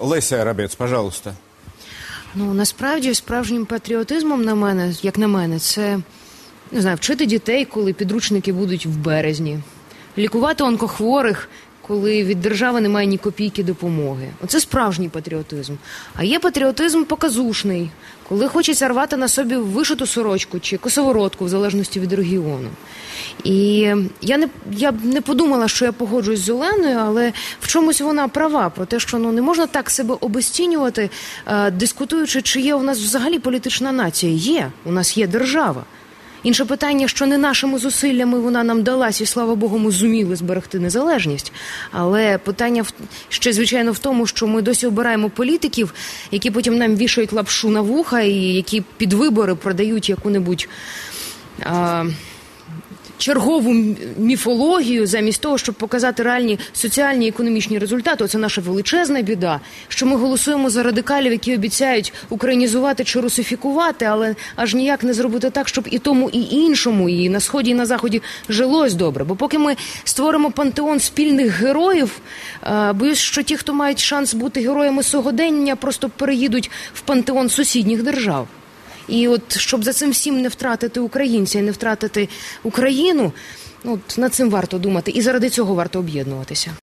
Леся Рабець, пожалуйста. Ну насправді справжнім патріотизмом на мене, як на мене, це не знаю, вчити дітей, коли підручники будуть в березні, лікувати онкохворих, коли від держави немає ні копійки допомоги. Оце справжній патріотизм. А є патріотизм показушний, коли хочеться рвати на собі вишиту сорочку чи косоворотку, в залежності від регіону. І я не я б не подумала, що я погоджуюсь з Оленою, але в чомусь вона права про те, що ну не можна так себе обезцінювати, е, дискутуючи, чи є у нас взагалі політична нація. Є, у нас є держава. Інше питання, що не нашими зусиллями вона нам далась, і слава Богу, ми зуміли зберегти незалежність. Але питання ще звичайно в тому, що ми досі обираємо політиків, які потім нам вішають лапшу на вуха, і які під вибори продають яку-небудь. А, чергову міфологію замість того, щоб показати реальні соціальні і економічні результати. Оце наша величезна біда. Що ми голосуємо за радикалів, які обіцяють українізувати чи русифікувати, але аж ніяк не зробити так, щоб і тому, і іншому, і на сході, і на заході жилось добре. Бо поки ми створимо пантеон спільних героїв, е, боюсь, що ті, хто мають шанс бути героями сьогодення, просто переїдуть в пантеон сусідніх держав. І от щоб за цим всім не втратити українця і не втратити Україну, ну, от над цим варто думати, і заради цього варто об'єднуватися.